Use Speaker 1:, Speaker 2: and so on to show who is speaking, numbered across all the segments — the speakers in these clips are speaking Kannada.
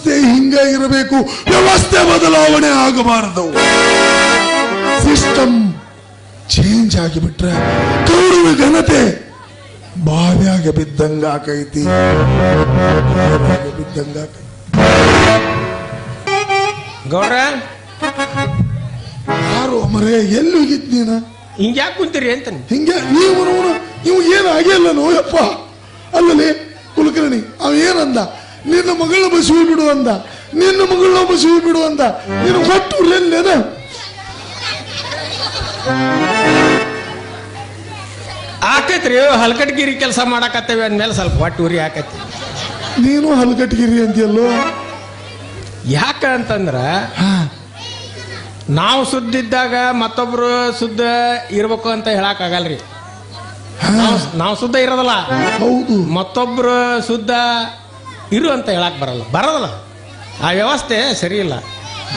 Speaker 1: ವ್ಯವಸ್ಥೆ ಹಿಂಗೆ ಇರಬೇಕು. ವ್ಯವಸ್ಥೆ ಬದಲಾವಣೆ ಆಗಬಾರದು. ಸಿಸ್ಟಮ್ ಚೇಂಜ್ ಆಗಿಬಿಟ್ರೆ ಕೌರವ ಘನತೆ ಬಾವ್ಯಾಗ ಬಿದ್ದಂಗ ಆಕೈತಿ. ಬಿದ್ದಂಗ
Speaker 2: ಗೌಡ್ರ
Speaker 1: ಯಾರು ಮರೇ ಎಲ್ಲಿ ಹೋಗಿದ್ ನೀನ?
Speaker 2: ಹಿಂಗ್ಯಾಕ್ ಕುಂತೀರಿ ಅಂತ
Speaker 1: ಹಿಂಗೆ ನೀವು ನೀವು ಏನು ಆಗಿಲ್ಲ ನೋಯಪ್ಪ. ಅಲ್ಲಲ್ಲಿ ಕುಲಕರ್ಣಿ ಅವ ಏನಂದ? ನಿನ್ನ ಮಗಳ ಬಸವಿ ಬಿಡು ಅಂದ. ನಿನ್ನ ಮಗಳನ್ನ ಬಸವಿ ಬಿಡು ಅಂದ. ನೀನು ಹೊಟ್ಟು ಎಲ್ಲೇನ
Speaker 2: ಆಕೈತ್ರಿ ಹಲ್ಕಟ್ಗಿರಿ ಕೆಲಸ ಮಾಡಾಕತ್ತೇವೆ ಅಂದ್ಮೇಲೆ ಸ್ವಲ್ಪ ಒಟ್ಟು ಉರಿ ಆಕೈತಿ.
Speaker 1: ನೀನು ಹಲ್ಕಟ್ಗಿರಿ ಅಂತೀಯಲ್ಲೋ
Speaker 2: ಯಾಕ ಅಂತಂದ್ರ ನಾವು ಸುದ್ದಿದ್ದಾಗ ಮತ್ತೊಬ್ರು ಸುದ್ದ ಇರ್ಬೇಕು ಅಂತ ಹೇಳಕ್ ಆಗಲ್ರಿ ನಾವು ಸುದ್ದ ಇರೋದಲ್ಲ.
Speaker 1: ಹೌದು.
Speaker 2: ಮತ್ತೊಬ್ರು ಸುದ್ದ ಇರು ಅಂತ ಹೇಳಕ್ ಬರಲ್ಲ. ಬರೋದಲ್ಲ ಆ ವ್ಯವಸ್ಥೆ ಸರಿಯಿಲ್ಲ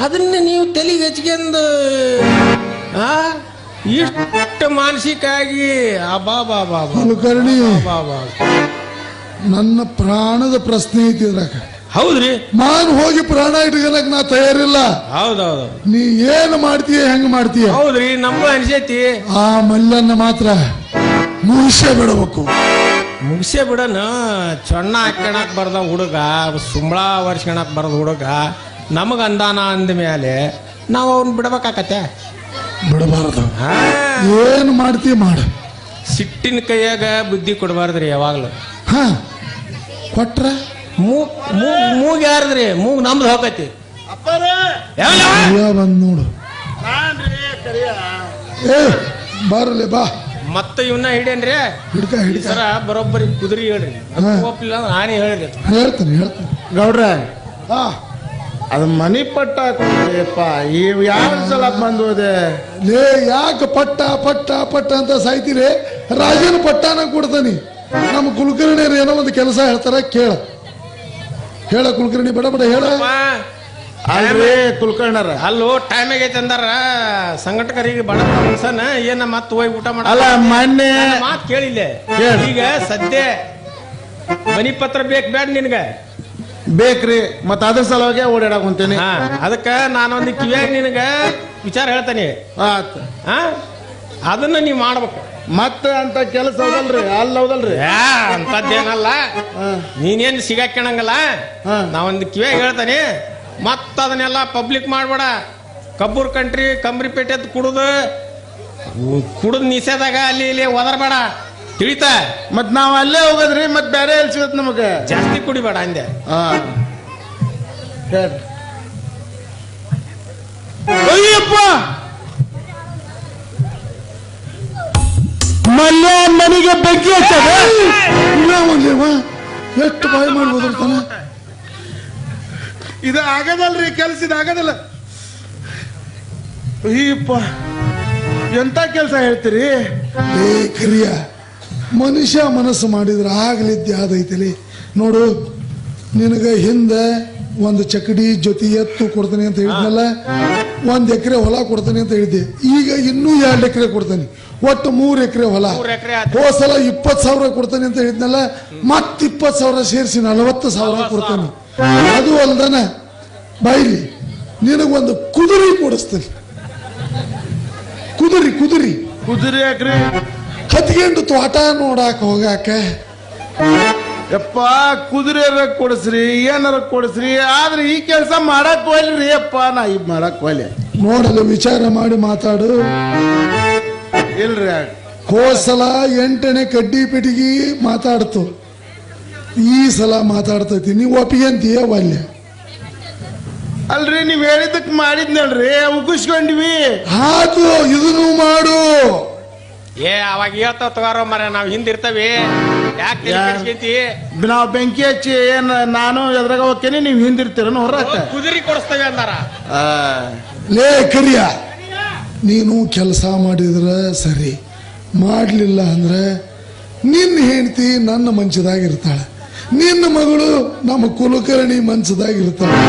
Speaker 2: ಅದನ್ನ ನೀವು ತಲೆಗೆ ಹೆಚ್ಕೊಂಡು ಆ ಇಷ್ಟು ಮಾನಸಿಕ ಆಗಿ ಅಬಾ ಬಾ ಬಾ ಬಾ.
Speaker 1: ಕುಲಕರ್ಣಿ
Speaker 2: ಬಾ ಬಾ
Speaker 1: ನನ್ನ ಪ್ರಾಣದ ಪ್ರಶ್ನೆ ಐತಿ ಇದ್ರಾಗ.
Speaker 2: ಹೌದ್ರಿ?
Speaker 1: ನಾನು ಹೋಗಿ ಪ್ರಾಣ ಇಟ್ಕೊಳಕ್ ನಾ ತಯಾರಿಲ್ಲ.
Speaker 2: ಹೌದೌದು.
Speaker 1: ನೀ ಏನು ಮಾಡ್ತೀಯ ಹೆಂಗ್ ಮಾಡ್ತೀಯ?
Speaker 2: ಹೌದ್ರಿ ನಮ್ಗೂ ಅನ್ಸೈತಿ.
Speaker 1: ಆ ಮಲ್ಲನ್ನ ಮಾತ್ರ ಮುಗಿಸೇ ಬಿಡಬೇಕು.
Speaker 2: ಮುಗಿಸೇ ಬಿಡೋಣ. ಚೊಣ್ಣ ಹಾಕ್ಯಣಕ್ ಬರ್ದ ಹುಡುಗ ಸುಂಬಳ ಒರ್ಸ್ಕೊಳಕ್ ಬರ್ದ ಹುಡುಗ ನಮಗೆ ಅಂದಾನ ಅಂದ ಮೇಲೆ ನಾವು ಅವ್ನ ಬಿಡ್ಬೇಕಾಕತ್ತೆ.
Speaker 1: ಬಿಡಬಾರ್ದು.
Speaker 2: ಹಾ.
Speaker 1: ಏನು ಮಾಡ್ತೀವಿ ಮಾಡು.
Speaker 2: ಸಿಟ್ಟಿನ ಕೈಯಾಗ ಬುದ್ಧಿ ಕೊಡಬಾರ್ದ್ರಿ ಯಾವಾಗಲೂ.
Speaker 1: ಹಾ. ಕೊಟ್ರ?
Speaker 2: ಮೂಗ್ ಮೂಗ್ ಮೂಗ್ ಯಾರದ್ರಿ? ಮೂಗ್ ನಮ್ದು ಹೋಗತಿ.
Speaker 1: ಬಂದ್ ನೋಡು. ಏ ಬರಲಿ ಬಾ.
Speaker 2: ಮತ್ತೆ ಇವನ್ನ ಹಿಡೇನ್ರಿ
Speaker 1: ಹಿಡ್ಕ ಹಿಡ್ಕ.
Speaker 2: ಸರ ಬರೋಬ್ಬರಿ ಕುದುರಿ ಹೇಳ್ರಿ. ಒಪ್ಪಿಲ್ಲ ಅಂದ್ರೆ ಆನೆ ಹೇಳ್ರಿ
Speaker 1: ಹೇಳ್ತಾನೆ ಹೇಳ್ತೀನಿ.
Speaker 3: ಗೌಡ್ರ
Speaker 1: ಹಾ.
Speaker 3: ಅದು ಮನಿ ಪಟ್ಟ ಹಾಕೊಂಡ್ರಿಪ್ಪ ಇವ್ ಯಾವ ಸಲ ಬಂದೋದೆ
Speaker 1: ಲೇ ಯಾಕೆ ಪಟ್ಟ ಪಟ್ಟ ಪಟ್ಟ ಅಂತ ಸಾಯ್ತೀರಿ? ರಾಜನ ಪಟ್ಟಾನ ಕೊಡ್ತಾನಿ. ನಮ್ಮ ಕುಲಕರ್ಣಿಯರು ಏನೋ ಒಂದು ಕೆಲಸ ಹೇಳ್ತಾರ ಕೇಳ. ಹೇಳ ಕುಲಕರ್ಣಿ ಬಡ ಬಡ ಹೇಳ.
Speaker 3: ಅಲ್ರಿ ಕುಲ್ಕರ್ಣರ
Speaker 2: ಅಲ್ಲೋ ಟೈಮ್ ಆಗೈತೆ ಅಂದಾರ. ಸಂಘಟಕರಿಗೆ ಬಡ ಮನ್ಸನ ಏನ ಮತ್ತೆ ಹೋಗಿ ಊಟ ಮಾಡ
Speaker 3: ಅಲ್ಲ ಮೊನ್ನೆ
Speaker 2: ಮಾತು ಕೇಳಿಲ್ಲ. ಈಗ ಸದ್ಯ ಮನಿ ಪತ್ರ ಬೇಕು ಬೇಡ ನಿನ್ಗ?
Speaker 3: ಬೇಕ್ರಿ ಮತ್ತ ಅದ್ರ ಸಲುವಾಗಿ ಓಡಾಡಕ್ ಹೊಂತೇನಿ
Speaker 2: ಅದಕ್ಕ ನಾನೊಂದು ಕಿವಿಯಾಗ ನಿನಗ ವಿಚಾರ ಹೇಳ್ತೇನೆ. ಅದನ್ನ ನೀವ್ ಮಾಡ್ಬೇಕು.
Speaker 3: ಮತ್ತ ಅಂತ ಕೆಲಸ ಹೌದಲ್ರಿ ಅಲ್ಲ ಹೌದಲ್ರಿ.
Speaker 2: ಅಂತದ್ದೇನಲ್ಲ ನೀನೇನು ಸಿಗಾಕ್ಯಣಂಗಲ್ಲ
Speaker 3: ನಾ
Speaker 2: ನಾವೊಂದು ಕಿವಿಯಾಗ ಹೇಳ್ತಾನೆ. ಮತ್ತ ಅದನ್ನೆಲ್ಲ ಪಬ್ಲಿಕ್ ಮಾಡಬೇಡ. ಕಬ್ಬೂರ್ ಕಂಟ್ರಿ ಕಂಬ್ರಿಪೇಟೆ ಕುಡಿದು ಕುಡಿದು ನಿಷೇಧಾಗ ಅಲ್ಲಿ ಇಲ್ಲಿ ಒದರ್ಬೇಡ. ತಿಳಿತ?
Speaker 3: ಮತ್ ನಾವ್ ಅಲ್ಲೇ ಹೋಗೋದ್ರಿ ಮತ್ ಬೇರೆ ಎಲ್ಲಿ ಸಿಗತ್ ನಮಗೆ?
Speaker 2: ಜಾಸ್ತಿ ಕುಡಿಬೇಡ ಅಂದೆ.
Speaker 3: ಅಯ್ಯಪ್ಪ! ಮಲ್ಯ ಮನೆಗೆ ಬೆಂಕಿ ಹಚ್ಚದ.
Speaker 1: ಎಷ್ಟು ಬಾಯಿ
Speaker 3: ಇದು ಆಗದಲ್ರಿ ಕೆಲ್ಸ ಇದು ಆಗದಲ್ಲ. ಅಯ್ಯಪ್ಪ ಎಂತ ಕೆಲಸ ಹೇಳ್ತೀರಿ?
Speaker 1: ಏ ಕ್ರಿಯ ಮನುಷ್ಯ ಮನಸ್ಸು ಮಾಡಿದ್ರೆ ಆಗ್ಲಿದ್ದೆ ಆದೈತಲಿ ನೋಡು ನಿನಗ ಹಿಂದೆ ಒಂದು ಚಕಡಿ ಜೊತೆ ಎತ್ತು ಕೊಡ್ತೀನಿ ಅಂತ ಹೇಳಿದ್ನಲ್ಲ ಒಂದು ಎಕರೆ ಹೊಲ ಕೊಡ್ತೀನಿ ಅಂತ ಹೇಳಿದ್ದೆ. ಈಗ ಇನ್ನೂ ಎರಡು ಎಕರೆ ಕೊಡ್ತೀನಿ. ಒಟ್ಟು ಮೂರು ಎಕರೆ ಹೊಲ.
Speaker 2: ಹೋಸಲ ಎಕ್ರೆ ಆತು.
Speaker 1: ಹೋದ ಸಲ ಇಪ್ಪತ್ತು ಸಾವಿರ ಕೊಡ್ತೀನಿ ಅಂತ ಹೇಳಿದ್ನಲ್ಲ ಮತ್ತೆ ಇಪ್ಪತ್ತು ಸಾವಿರ ಸೇರಿಸಿ ನಲವತ್ತು ಸಾವಿರ. ಕೊಡ್ತೀನಿ. ಅದು ಅಲ್ದನ ಬಾಯಿಲಿ ನಿನಗೊಂದು ಕುದುರೆ ಕೊಡಿಸ್ತೀನಿ ಕುದುರಿ ಕುದುರಿ.
Speaker 3: ಕುದುರೆ ಯಾಕ್ರಿ?
Speaker 1: ಹತ್ಕೊಂಡು ತೋಟ ನೋಡಾಕ ಹೋಗಾಕ.
Speaker 3: ಯಪ್ಪ ಕುದುರೆ ಕೊಡಿಸ್ರಿ ಏನಾರ ಕೊಡಿಸ್ರಿ ಆದ್ರೆ ಈ ಕೆಲಸ ಮಾಡಕ್ ಹೋಗ್ಲಿ ಅಪ್ಪ ನಾ ಈ ಮಾಡಕ್ ಹೋಗ್ಲಿ.
Speaker 1: ನೋಡಲು ವಿಚಾರ ಮಾಡಿ ಮಾತಾಡು.
Speaker 3: ಇಲ್ರಿ.
Speaker 1: ಕೋಸಲ ಸಲ ಎಂಟನೇ ಕಡ್ಡಿ ಪಿಟಿಗಿ ಮಾತಾಡ್ತು. ಈ ಸಲ ಮಾತಾಡ್ತೈತಿ ನೀವು ಒಪ್ಪಿಗೆ ಅಂತೀಯ ವಲ್ಯ
Speaker 3: ಅಲ್ರಿ ನೀವ್ ಹೇಳಿದ್ದಕ್ ಮಾಡಿದ್ನಲ್ರಿ ಉಗಿಸ್ಕೊಂಡ್ವಿ.
Speaker 1: ಹಾಕು ಇದನ್ನು ಮಾಡು.
Speaker 2: ಏ ಅವಾಗ ಹೇಳ್ತಾವ ತಗೋರೋ ಮರ ನಾವ್ ಹಿಂದಿರ್ತವಿ ಯಾಕೆ
Speaker 3: ನಾವ್ ಬೆಂಕಿ ಹಚ್ಚಿ ಏನ್ ನಾನು ಎದ್ರಾಗ ಹೋಗ್ತೇನೆ ನೀವ್ ಹಿಂದಿರ್ತೀರ ಹೊರ
Speaker 2: ಕುದುರಿ ಕೊಡಿಸ್ತೇವೆ ಅಂದಾರ.
Speaker 1: ಲೇ ಕರಿಯ. ನೀನು ಕೆಲಸ ಮಾಡಿದ್ರೆ ಸರಿ. ಮಾಡಲಿಲ್ಲ ಅಂದ್ರೆ ನಿನ್ನ ಹೆಂಡತಿ ನನ್ನ ಮಂಚದಾಗ ಇರ್ತಾಳೆ. ನಿನ್ನ ಮಗಳು ನಮ್ಮ ಕುಲಕರ್ಣಿ ಮನ್ಸದಾಗಿರ್ತಾಳೆ.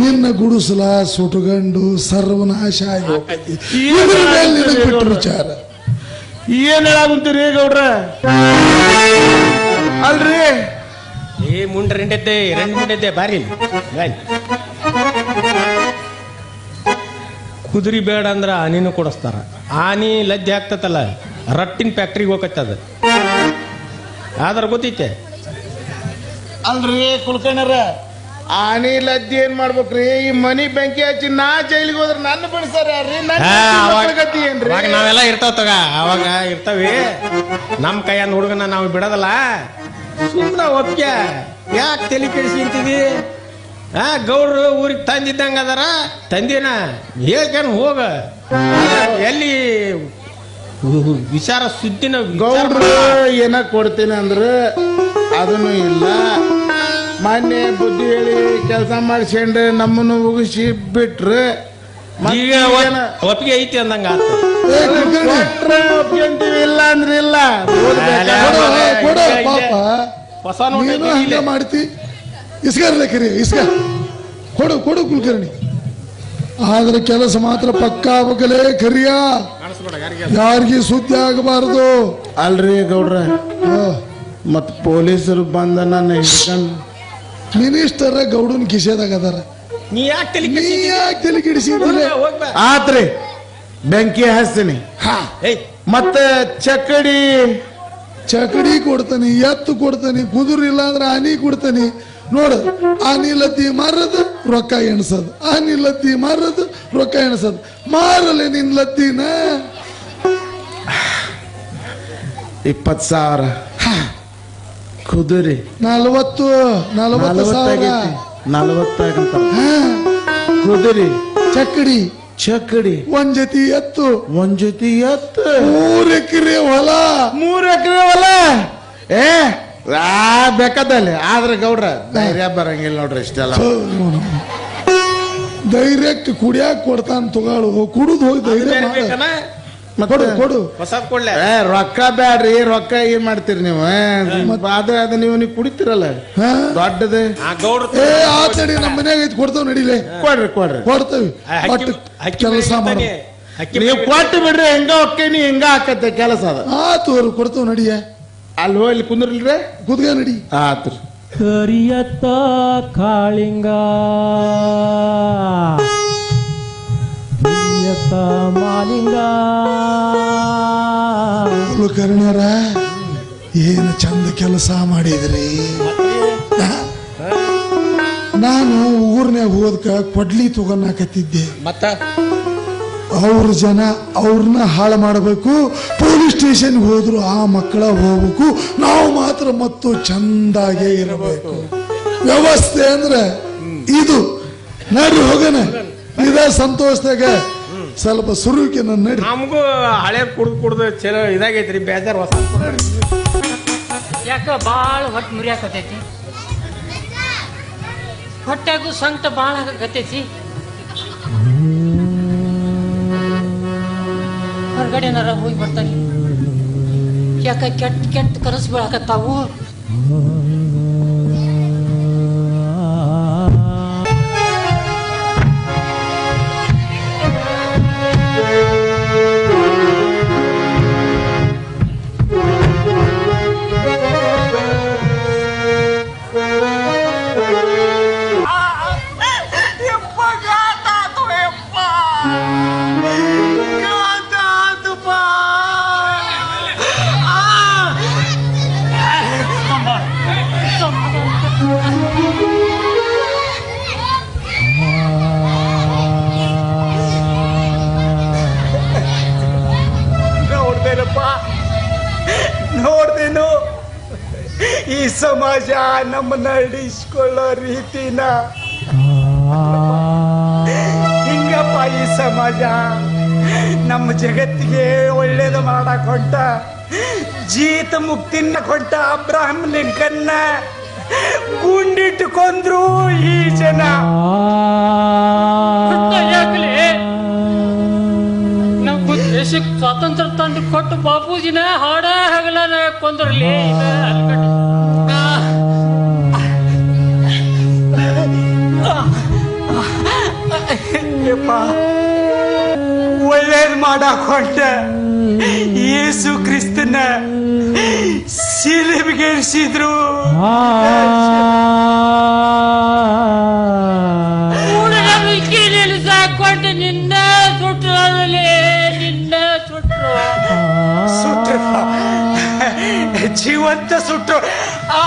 Speaker 1: ನಿನ್ನ ಗುಡಿಸಲ ಸುಟುಗಂಡು ಸರ್ವನಾಶ ಆಗಿ ಹೋಗ್ತೈತಿ. ಇದ್ರ ಮೇಲೆ ಬಿಟ್ಟು ವಿಚಾರ.
Speaker 3: ಏನ್ ಹೇಳಾಗುಂತೀರಿ ಗೌಡ್ರ? ಅಲ್ರಿ?
Speaker 2: ಏ ಮುಂಡ ರೆಂಡಿದ್ದೆ ರೆಂಡ್ ಮುಂಡಿದ್ದೆ ಬಾರಿ ಕುದುರಿ. ಬೇಡ ಅಂದ್ರ ಆನಿನೂ ಕೊಡಿಸ್ತಾರ. ಆನಿ ಲಜ್ಜೆ ಆಗ್ತತಲ್ಲ ರಟ್ಟಿನ ಫ್ಯಾಕ್ಟ್ರಿಗೆ ಹೋಗತ್ತದ ಆದ್ರ ಗೊತ್ತೈತೆ
Speaker 3: ಅಲ್ರಿ ಕುಲ್ಕಣ್ಣರ ಆನಿ ಲದ್ದಿ ಏನ್ ಮಾಡ್ಬೇಕ್ರಿ? ಈ ಮನಿ ಬೆಂಕಿ ಹಚ್ಚಿ ನಾ ಜೈಲಿಗೆ ಹೋದ್ರೆ ನನ್ನ ಬಿಡ್ಸಾರ ರೀ ನನ್ನ
Speaker 2: ಅವಾಗ
Speaker 3: ಗತಿ ಏನ್ರಿ?
Speaker 2: ಅವಾಗ ನಾವೆಲ್ಲ ಇರ್ತಾವ ತಗ. ಅವಾಗ ಇರ್ತಾವಿ. ನಮ್ಮ ಕೈಯನ್ ಹುಡುಗನ ನಾವು ಬಿಡದಲ್ಲ. ಸುಮ್ಮನೆ ಒಪ್ಪಿಗೆ ಯಾಕೆ ತಲೆ ಕೆಡಿಸಿಂತಿದಿ ಆ ಗೌಡ್ರು ಊರಿಗೆ ತಂದಿದ್ದಂಗ ಅದಾರ. ತಂದಿನ ಹೇಳ್ಕೇನು ಹೋಗ. ಎಲ್ಲಿ ವಿಚಾರ ಸುದ್ದಿನ ವಿಚಾರ
Speaker 3: ಗೌಡ್ರು ಏನ ಕೊಡ್ತೀನಿ ಅಂದ್ರ ಅದನ್ನು ಇಲ್ಲ. ಮೊನ್ನೆ ಬುದ್ಧಿ ಹೇಳಿ ಕೆಲಸ ಮಾಡಿಸ್ಕೊಂಡು ನಮ್ಮನ್ನು ಮುಗಿಸಿ ಬಿಟ್ರು.
Speaker 2: ಈಗ ಒಪ್ಪಿಗೆ ಐತಿ ಅಂದಂಗ
Speaker 3: ಒಪ್ಕೊಂತೀವಿ ಇಲ್ಲ ಅಂದ್ರೆ ಇಲ್ಲ.
Speaker 2: ಹೊಸ
Speaker 1: ನೀನು ಹಂಗ. ಮಾಡ್ತಿ. ಇಸ್ಕರ್ಲೆ ಕರಿ ಇಸ್ಕ ಕೊಡು ಕೊಡು ಕುಲಕರ್ಣಿ. ಆದ್ರೆ ಕೆಲಸ ಮಾತ್ರ ಪಕ್ಕ ಆಗ್ಬೇಕಲೇ ಕರಿಯ.
Speaker 2: ಯಾರಿಗೂ?
Speaker 1: ಸುದ್ದಿ ಆಗಬಾರದು.
Speaker 3: ಅಲ್ರಿ ಗೌಡ್ರ. ಮತ್ ಪೊಲೀಸರು ಬಂದ ನನ್ನ ಹಿಡ್ಕೊಂಡು
Speaker 1: ಮಿನಿಸ್ಟರ್ ಗೌಡನ್ ಕಿಸೆದಾಗ ಅದಾರ.
Speaker 2: ನೀ ಯಾಕೆ ತಲೆ
Speaker 1: ನೀ? ಯಾಕೆ ತಲೆ.
Speaker 3: ಆತ್ರಿ ಬೆಂಕಿ ಹಚ್ತೀನಿ
Speaker 2: ಏಯ್.
Speaker 3: ಮತ್ತೆ ಚಕ್ಕಡಿ.
Speaker 1: ಚಕಡಿ ಕೊಡ್ತಾನೆ ಎತ್ತು ಕೊಡ್ತಾನೆ ಕುದುರೆ ಇಲ್ಲ ಅಂದ್ರೆ ಆನಿ ಕೊಡ್ತಾನೆ. ನೋಡು ಆನಿ ಲತ್ತಿ ಮಾರದು ರೊಕ್ಕ ಎಣಸದು. ಆನಿ ಲತ್ತಿ ಮಾರದು ರೊಕ್ಕ ಎಣಸದು. ಮಾರಲೆ ನಿನ್ ಲತ್ತಿನ
Speaker 3: ಇಪ್ಪತ್ ಸಾವಿರ. ಕುದುರಿ.
Speaker 1: ನಲವತ್ತು ನಲವತ್ತು ಸಾವಿರ.
Speaker 3: ನಲವತ್ತಾಗೈತಿ ಕುದುರಿ.
Speaker 1: ಚಕಡಿ.
Speaker 3: ಚಕ್ಕಡಿ
Speaker 1: ಒಂದ್ ಜೊತೆ ಎತ್ತು.
Speaker 3: ಒಂದ್ ಜೊತೆ ಎತ್ತು.
Speaker 1: ಮೂರ್ ಎಕರೆ ಹೊಲ.
Speaker 3: ಮೂರ್ ಎಕರೆ ಹೊಲ. ಏ ಆ ಬೇಕಾದಲ್ಲಿ. ಆದ್ರೆ ಗೌಡ್ರ ಧೈರ್ಯ ಬರಂಗಿಲ್ಲ ನೋಡ್ರಿ ಇಷ್ಟೆಲ್ಲ.
Speaker 1: ಧೈರ್ಯಕ್ಕೆ ಕುಡಿಯಾಕ ಕೊಡ್ತಾನ ತಗೊಳ್ಳು ಕುಡಿದು ಹೋಗಿ ಧೈರ್ಯ
Speaker 2: ಬೇಕನ?
Speaker 1: ಕೊಡು ಕೊಡು.
Speaker 2: ಹೊಸದ್ ಕೊಡ್ಲೆ.
Speaker 3: ಏ ರೊಕ್ಕ ಬ್ಯಾಡ್ರಿ ರೊಕ್ಕ ಏನ್ ಮಾಡ್ತೀರಿ ನೀವು? ಏ, ಅದ ಅದ ನೀವು ನೀವು ಕುಡಿತೀರಲ್ಲ?
Speaker 1: ಹಾ.
Speaker 3: ದೊಡ್ಡದು.
Speaker 2: ಆ
Speaker 1: ಏ ಆತ್ ನಡಿ ನಮ್ಮ ಮನ್ಯಾಗ ಐತಿ ಕೊಡ್ತಾವ್ ನಡಿಲೆ.
Speaker 3: ಕೊಡ್ರಿ ಕೊಡ್ರಿ.
Speaker 1: ಕೊಡ್ತೇವಿ. ಬಟ್ ಕೆಲಸ ಮಾಡಿ
Speaker 3: ನೀವು ಕೊಟ್ಟು ಬಿಡ್ರಿ ಹೆಂಗ ಹೊಕ್ಕೇನಿ ಹೆಂಗ ಹಾಕತ್ತೆ ಕೆಲಸ ಅದ.
Speaker 1: ಆತು ಅವ್ರು ಕೊಡ್ತಾವ್ ನಡಿಯ.
Speaker 3: ಅಲ್ಲಿ ಹೋಗ್ಲಿ ಕುಂದ್ರಲ್ರಿ?
Speaker 1: ಕುದ್ಗ ನಡಿ.
Speaker 3: ಆತ್ರಿ
Speaker 4: ಕರಿಯತ್ತ ಕಾಳಿಂಗ. ಕರಿಯತ್ತ ಮಾಲಿಂಗ.
Speaker 1: ಕುಲಕರ್ಣರ ಏನು ಚಂದ ಕೆಲಸ ಮಾಡಿದ್ರಿ? ನಾನು ಊರ್ನ್ಯಾಗ ಹೋದ್ಕ ಕೊಡ್ಲಿ ತಗೊಂಡಾಕತ್ತಿದ್ದೆ
Speaker 2: ಮತ್ತ?
Speaker 1: ಅವ್ರ ಜನ ಅವ್ರನ್ನ ಹಾಳು ಮಾಡಬೇಕು ಪೊಲೀಸ್ ಸ್ಟೇಷನ್ ಹೋದ್ರು ಆ ಮಕ್ಕಳ ಹೋಗ್ಬೇಕು ನಾವು ಮಾತ್ರ ಮತ್ತು ಚಂದಾಗೆ ಇರಬೇಕು. ವ್ಯವಸ್ಥೆ ಅಂದ್ರೆ ಇದು. ನಡ್ರಿ ಹೋಗೋಣ. ಇದ ಸಂತೋಷದಾಗ. ಸ್ವಲ್ಪ ಸುರುವಿಕೆ ನನ್ನ ನಡಿ.
Speaker 2: ನಮಗೂ ಹಳೆ ಕುಡ್ದು ಕುಡ್ದು ಚಲೋ ಇದಾಗೈತ್ರಿ ಬೇಜಾರ್ ಹೊಸ.
Speaker 5: ಯಾಕ ಭಾಳ ಹೊಟ್ಟೆ ಮುರಿಯಾಕತೈತಿ ಹೊಟ್ಟೆಗೂ ಸಂಕಟ ಭಾಳ ಆಗತೈತಿ ಹೊರಗಡೆ ಏನಾರ ಹೋಗಿ ಬರ್ತಾನೆ. ಯಾಕ ಕೆಟ್ಟ ಕೆಟ್ಟ ಕನಸು ಬೀಳಾಕತ್ತಾವು
Speaker 6: ಸಮಾಜ ನಮ್ಮ ನಡೆಸ್ಕೊಳ್ಳೋ ರೀತಿನ. ಹಿಂಗಪ್ಪ ಈ ಸಮಾಜ. ನಮ್ಮ ಜಗತ್ತಿಗೆ ಒಳ್ಳೇದು ಮಾಡಕ್ ಹೊಂಟ ಜೀತ ಮುಕ್ತಿನ ಕೊಟ್ಟ ಅಬ್ರಾಹಂ ಲಿಂಕನ್ನ ಗುಂಡಿಟ್ಟುಕೊಂಡ್ರು ಈ ಜನ.
Speaker 5: ದೇಶಕ್ಕೆ ಸ್ವಾತಂತ್ರ್ಯ ತಂದು ಕೊಟ್ಟು ಬಾಪೂಜಿನ ಹಾಡ ಹಗಲನ ಕೊಂದ್ರಲಿ
Speaker 6: ಯಪ್ಪ ಒಳ್ಳೇದು ಮಾಡಕ್ ಹೊಂಟ. ಯೇಸು ಕ್ರಿಸ್ತನ
Speaker 5: ಹುಡುಗನಿಗೆ ಸಾಕೊಂಡು ನಿನ್ನ ಸುಟ್ರಲ್ಲಿ ನಿನ್ನ ಸುಟ್ರು
Speaker 6: ಸುಟ್ರು ಜೀವಂತ ಸುಟ್ರು ಆ,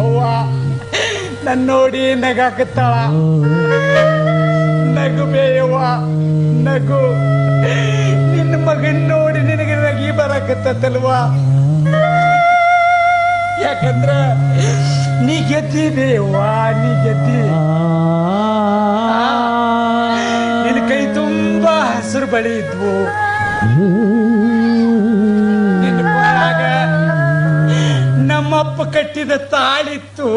Speaker 6: ಅವ್ವ ನನ್ನ ನೋಡಿ ನಗಾಕತ್ತಾಳ. ನಗು ಬೇಯವ್ವ ನಗು. ನಿನ್ನ ಮಗನ್ ನೋಡಿ ನಿನಗೆ ನಗಿ ಬರಾಕತ್ತಲ್ವ ಯಾಕಂದ್ರ ನೀ ಗೆದ್ದಿ ಬೇಯವ್ವ ನೀ ಗೆದ್ದಿ. ನಿನ್ನ ಕೈ ತುಂಬಾ ಹಸಿರು ಬಳಿ ಇದ್ವು. ನಮ್ಮಪ್ಪ ಕಟ್ಟಿದ ತಾಳಿತ್ತು.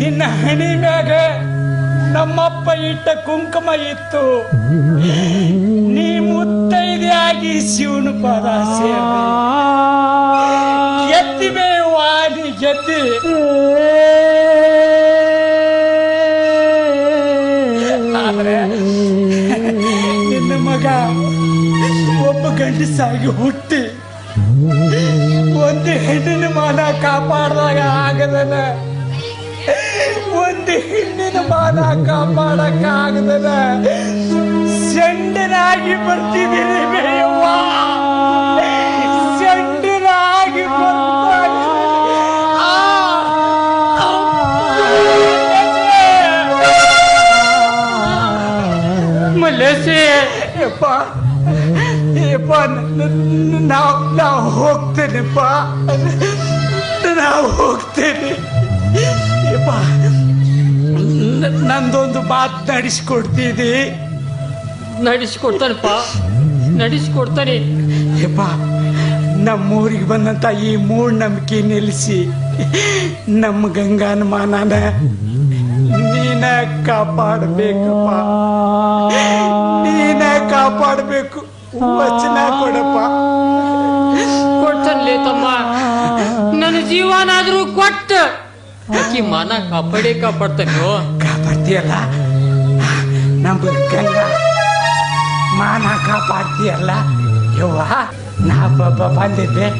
Speaker 6: ನಿನ್ನ ಹಣಿ ಮ್ಯಾಗ ನಮ್ಮಪ್ಪ ಇಟ್ಟ ಕುಂಕುಮ ಇತ್ತು. ನೀ ಮುತ್ತೈದಿಯಾಗಿ ಶಿವನ ಪದ ಸೇರಿ ವಾಡಿ ಗೆದ್ದಿ. ಆದ್ರೆ ನಿನ್ನ ಮಗ ಒಬ್ಬ ಗಂಡಸಾಗಿ ಹುಟ್ಟಿ ಒಂದು ಹೆಣ್ಣಿನ ಮಾನ ಕಾಪಾಡಿದಾಗ ಆಗದನ ಒಂದು ಹೆಣ್ಣಿನ ಮಾನ ಕಾಪಾಡಕ ಆಗದನ ಸೆಂಡನಾಗಿ ಬರ್ತಿದ್ದೀನಿ ಬೇಯವ್ವ ಸೆಂಡನಾಗಿ
Speaker 5: ಮಲೇಸಿ
Speaker 6: ಯಪ್ಪ. ಯಪ್ಪ ನಾವು ಹೋಗ್ತೇನೆಪ್ಪ ನಾವು ಹೋಗ್ತೇನೆ ನಂದೊಂದು ಮಾತು ನಡೆಸ್ಕೊಡ್ತೀನಿ
Speaker 5: ನಡೆಸ್ಕೊಡ್ತಾನಪ್ಪ. ನಡೆಸ್ಕೊಡ್ತಾನೆ.
Speaker 6: ಯಪ್ಪ, ನಮ್ಮೂರಿಗೆ ಬಂದಂತ ಈ ಮೂಢನಂಬಿಕೆ ನಿಲ್ಲಿಸಿ ನಮ್ಮ ಗಂಗಾನ ಮಾನನ ನೀನ ಕಾಪಾಡಬೇಕಪ್ಪ. ನೀನ ಕಾಪಾಡಬೇಕು. ವಚನ ಕೊಡಪ್ಪ.
Speaker 5: ಲೇ ತಮ್ಮ. ನನ್ನ ಜೀವನಾದ್ರೂ ಕೊಟ್ಟ. ಆಕಿ ಮಾನ ಕಾಪಾಡಿ ಕಾಪಾಡ್ತಾನೋ
Speaker 6: ಕಾಪಾಡ್ತೀಯಲ್ಲ? ನಮ್ಮ ಗಂಗಾ ಮಾನ ಕಾಪಾಡ್ತೀಯಲ್ಲ? ಯವ್ವ ನಾ ಬಂದಿದ್ದೆ.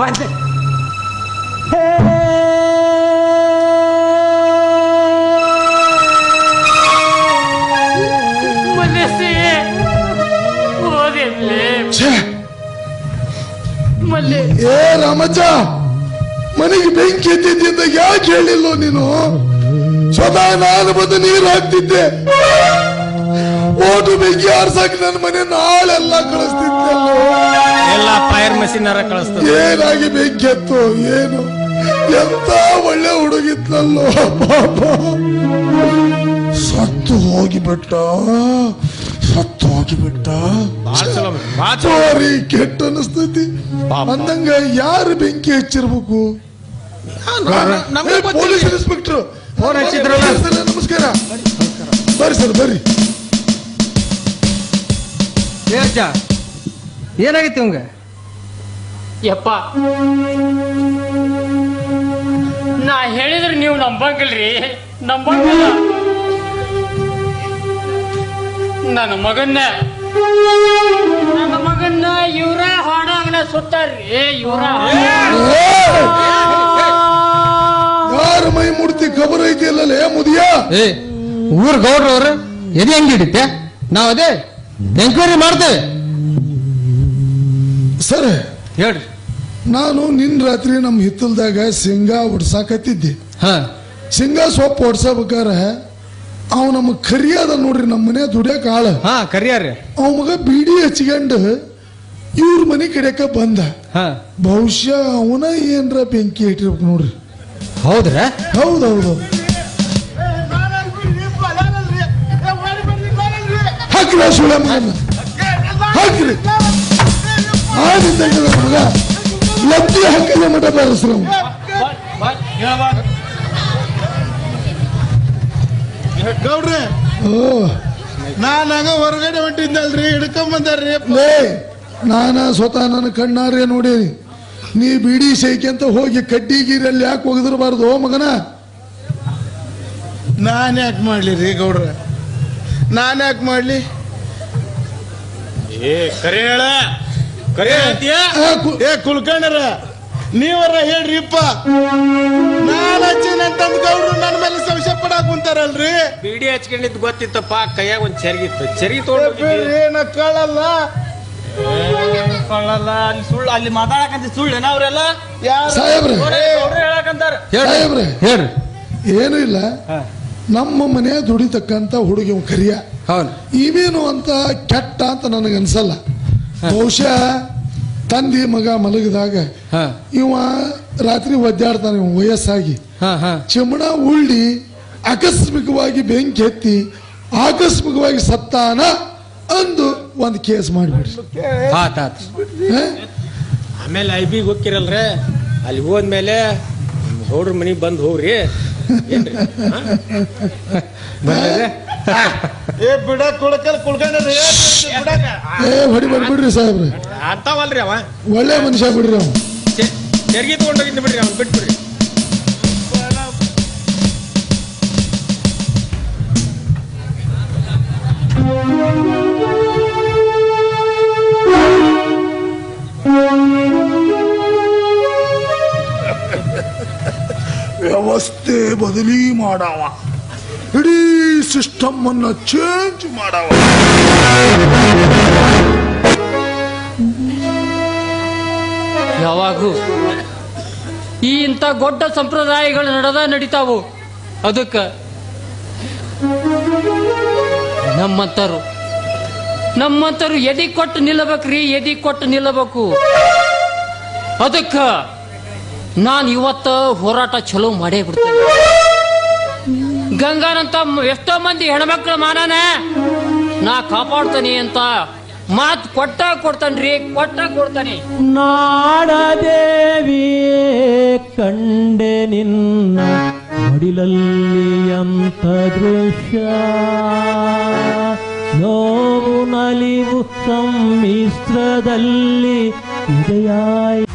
Speaker 6: ಬಂದೆ
Speaker 5: ಮಲ್ಲೆ
Speaker 1: ಏ ರಾಮಜ್ಜ ಮನೆಗೆ ಬೆಂಕಿ ಎದ್ದಿದ್ದ ಯಾಕೆ ಹೇಳಿಲ್ಲೋ ನೀನು? ಸ್ವತಃ ನಾನು ಬಂದು ನೀರು ಹಾಕ್ತಿದ್ದೆ. ಓಟು ಬೆಂಕಿ ಆರ್ಸಾಕ್ ನನ್ನ ಮನೆ ನಾಳೆಲ್ಲ ಕಳಿಸ್ತಿದ್ದೆ
Speaker 2: ಎಲ್ಲ ಫೈರ್ ಮಷಿನರ ಕಳಿಸ್ತದೆ.
Speaker 1: ಏನಾಗಿ ಬೆಂಕಿ ಎತ್ತು ಏನು? ಎಂತ ಒಳ್ಳೆ ಹುಡುಗಿತ್ತಲ್ಲೋ ಪಾಪ. ಸತ್ತು ಹೋಗಿಬಿಟ್ಟ. ಹೋಗಿಬಿಟ್ಟ ಕೆಟ್ಟ ಅನಿಸ್ತೈತಿ. ಅಂದಂಗ ಯಾರು ಬೆಂಕಿ ಹಚ್ಚಿರ್ಬೇಕು? Police inspector.
Speaker 6: ಫೋನ್ ಹಚ್ಚಿದ್ರಲ್ಲ?
Speaker 1: ಸರ್, ನಮಸ್ಕಾರ. ಬರ್ರಿ ಸರ್ ಬರ್ರಿ.
Speaker 7: ಏ ಅಜ್ಜ ಏನಾಗೈತಿ ಅವಂಗ
Speaker 5: ಯಪ್ಪ ನಾ ಹೇಳಿದ್ರೆ ನೀವು ನಂಬಂಗಿಲ್ರಿ. ನಂಬಂಗಿಲ್ಲ. ನನ್ನ ಮಗನ್ನ. ನನ್ನ ಮಗನ್ನ ಇವ್ರ ಹಾಡಾಗ್ನ ಸುತ್ತಾರ್ರಿ. ಇವ್ರ
Speaker 1: ಯಾರ ಮೈ ಮುಡ್ತಿ ಖಬರ್ ಐತಿ ಅಲ್ಲೇ ಮುದಿಯ?
Speaker 7: ಏ ಊರ್ ಗೌಡ್ರ ಅವ್ರ? ಎದೆ ಹೆಂಗ್ ಹಿಡಿತೆ? ನಾವ್ ಅದೇ ಎಂಕ್ವೈರಿ ಮಾಡ್ತೇವೆ.
Speaker 1: ಸರ್
Speaker 7: ಹೇಳ್ರಿ.
Speaker 1: ನಾನು ನಿನ್ ರಾತ್ರಿ ನಮ್ಮ ಹಿತ್ತಲ್ದಾಗ ಶೇಂಗಾ ಹೊಡ್ಸಾಕತ್ತಿದ್ದೆ
Speaker 7: ಹಾ.
Speaker 1: ಶೇಂಗಾ ಸೊಪ್ಪು ಹೊಡ್ಸಬೇಕಾರ ಅವ್ ನಮ್ಮ ಕರಿಯಾದ ನೋಡ್ರಿ ನಮ್ಮ ಮನೆ ದುಡಿಯಕ್ ಆಳ
Speaker 7: ಹಾ ಕರಿಯಾರ್ರಿ
Speaker 1: ಅವ ಮಗ ಬಿಡಿ ಹಚ್ಕೊಂಡು ಇವ್ರ ಮನೆ ಕಡೆಕ ಬಂದ
Speaker 7: ಹಾ
Speaker 1: ಬಹುಶಃ ಅವನ ಏನ್ರ ಬೆಂಕಿ ಇಟ್ಟಿರ್ಬೇಕು ನೋಡ್ರಿ
Speaker 7: ಹೌದ್ರ
Speaker 1: ಹೌದೌದು ಹಾಕ್ರಿ ಆ ಸುಳ್ಳ ಮಗನ ಹಾಕ್ರಿ ಆಡಿದ್ದ ಮಗ ಲಬ್ಧಿ ಹಾಕಿದ ಮಠ ಬೆರೆಸ್ರು
Speaker 3: ಗೌಡ್ರೆ
Speaker 1: ಓ.
Speaker 3: ನಾನು ಹಂಗ ಹೊರಗಡೆ ಹೊಂಟಿದ್ದಲ್ರಿ ಹಿಡ್ಕೊಂಬಂದಾರ್ರಿ
Speaker 1: ಲೇ ನಾನ ಸ್ವತಃ ನನ್ನ ಕಣ್ಣಾರ್ಯ ನೋಡೀನಿ. ನೀ ಬಿಡಿ ಸೈಕೆಂತ ಹೋಗಿ ಕಡ್ಡಿ ಗೀರಲ್ಲಿ ಯಾಕೆ ಹೋಗಿದ್ರಬಾರ್ದು ಓ ಮಗನ?
Speaker 3: ನಾನು ಯಾಕೆ ಮಾಡ್ಲಿ ರೀ ಗೌಡ್ರ? ನಾನು ಯಾಕೆ ಮಾಡ್ಲಿ? ಏ ಕರೆ ಹೇಳ. ಕರೆ ಏ ಕುಲ್ಕರ್ಣರ ನೀವರ ಹೇಳ್ರಿಪ್ಪ. ನಾನು ಹಚ್ಚಿನಂತಂದ್ ಗೌಡ್ರು ನನ್ನ ಮೇಲೆ ಸಂಶಯ ಪಡಾಕ್ ಕುಂತಾರಲ್ರಿ?
Speaker 2: ಬಿಡಿ ಹಚ್ಕೊಂಡಿದ್ ಗೊತ್ತಿತ್ತಪ್ಪ ಕೈಯಾಗ ಒಂದ್ ಚರಿಗಿತ್ತು. ಚರಿಗಿ ತಗೊಂಡು
Speaker 3: ಏನ ಕಳಲ್ಲ
Speaker 6: ಕೊಳ್ಳಲ್ಲ ಅಲ್ಲಿ ಸುಳ್ಳು ಅಲ್ಲಿ ಮಾತಾಡಕಂತ ಸುಳ್ಳು ಅವ್ರೆಲ್ಲ?
Speaker 3: ಯಾರು?
Speaker 1: ಸಾಹೇಬ್ರೆ
Speaker 6: ಹೇಳಕಂತಾರ.
Speaker 7: ಹೇಳ್ರಿ.
Speaker 1: ಸಾಹೇಬ್ರೆ
Speaker 7: ಹೇಳ್ರಿ.
Speaker 1: ಏನೂ ಇಲ್ಲ. ನಮ್ಮ ಮನೆ ದುಡಿತಕ್ಕಂತ ಹುಡುಗಿ ಅವ ಕರಿಯ.
Speaker 7: ಹೌದು.
Speaker 1: ಇವೇನು ಅಂತ ಕೆಟ್ಟ ಅಂತ ನನಗೆ ಅನ್ಸಲ್ಲ ಬಹುಶಃ ತಂದಿ ಮಗ ಮಲಗಿದಾಗ
Speaker 7: ಹಾ.
Speaker 1: ಇವ ರಾತ್ರಿ ಒದ್ದಾಡ್ತಾನೆ ಇವ ವಯಸ್ಸಾಗಿ.
Speaker 7: ಚಿಮಣ ಹಾ.
Speaker 1: ಚಮಡ ಉಳ್ಳಿ ಆಕಸ್ಮಿಕವಾಗಿ ಬೆಂಕಿ ಎತ್ತಿ ಆಕಸ್ಮಿಕವಾಗಿ ಸತ್ತಾನ ಅಂದು ಒಂದು ಕೇಸ್ ಹ?
Speaker 2: ಆಮೇಲೆ ಐ ಬಿ ಹೋಗಿರಲ್ರಿ ಅಲ್ಲಿ ಹೋದ್ಮೇಲೆ ಹೋಡ್ರ ಮನಿಗೆ ಬಂದು ಹೋಗ್ರಿ?
Speaker 3: ಏ ಬಿಡ ಕುಳ್ಕಲ್ ಕುಳ್ಕಂಡ್ರಿ ಬಿಡಕ
Speaker 1: ಏ ಹೊಡಿಬೇಡಿ ಬಿಡ್ರಿ ಸಾಹೇಬ್ರೆ.
Speaker 2: ಅಂತಾವಲ್ರಿ ಅವ?
Speaker 1: ಒಳ್ಳೆ ಮನುಷ್ಯ ಬಿಡ್ರಿ ಅವ
Speaker 2: ಚೆ- ಚರ್ಗಿ ತಗೊಂಡೋಗಿದ್ದು ಬಿಡ್ರಿ ಅವ್ನು ಬಿಟ್ಬಿಡ್ರಿ.
Speaker 1: ವ್ಯವಸ್ಥೆ ಬದಲಿ ಮಾಡವ. ಇಡೀ ಸಿಸ್ಟಮ್ ಅನ್ನ ಚೇಂಜ್ ಮಾಡವ.
Speaker 5: ಯಾವಾಗೂ ಈ ಇಂಥ ಗೊಡ್ಡ ಸಂಪ್ರದಾಯಗಳು ನಡೆದ ನಡೀತಾವು. ಅದಕ್ಕೆ ನಮ್ಮಂತರು ನಮ್ಮಂತರು ಎದಿ ಕೊಟ್ಟು ನಿಲ್ಲಬೇಕ್ರಿ, ಎದಿ ಕೊಟ್ಟು ನಿಲ್ಲಬೇಕು. ಅದಕ್ಕ ನಾನು ಇವತ್ತು ಹೋರಾಟ ಚಲೋ ಮಾಡೇ ಬಿಡ್ತೇನೆ. ಗಂಗಾನಂತ ಎಷ್ಟೋ ಮಂದಿ ಹೆಣ್ಮಕ್ಳು ಮಾನನ ನಾ ಕಾಪಾಡ್ತಾನೆ ಅಂತ ಮಾತ್ ಕೊಟ್ಟ ಕೊಡ್ತಾನ್ರಿ, ಕೊಟ್ಟ ಕೊಡ್ತಾನೆ.
Speaker 4: ನಾಡದೇವಿ ಕಂಡೆ ನಿನ್ನ ಮಡಿಲಲ್ಲಿ ಅಂತ ದೃಶ್ಯ? ನೋವು ನಲಿವು ಸಮ್ಮಿಶ್ರದಲ್ಲಿ ಇದೆಯಾಯಿ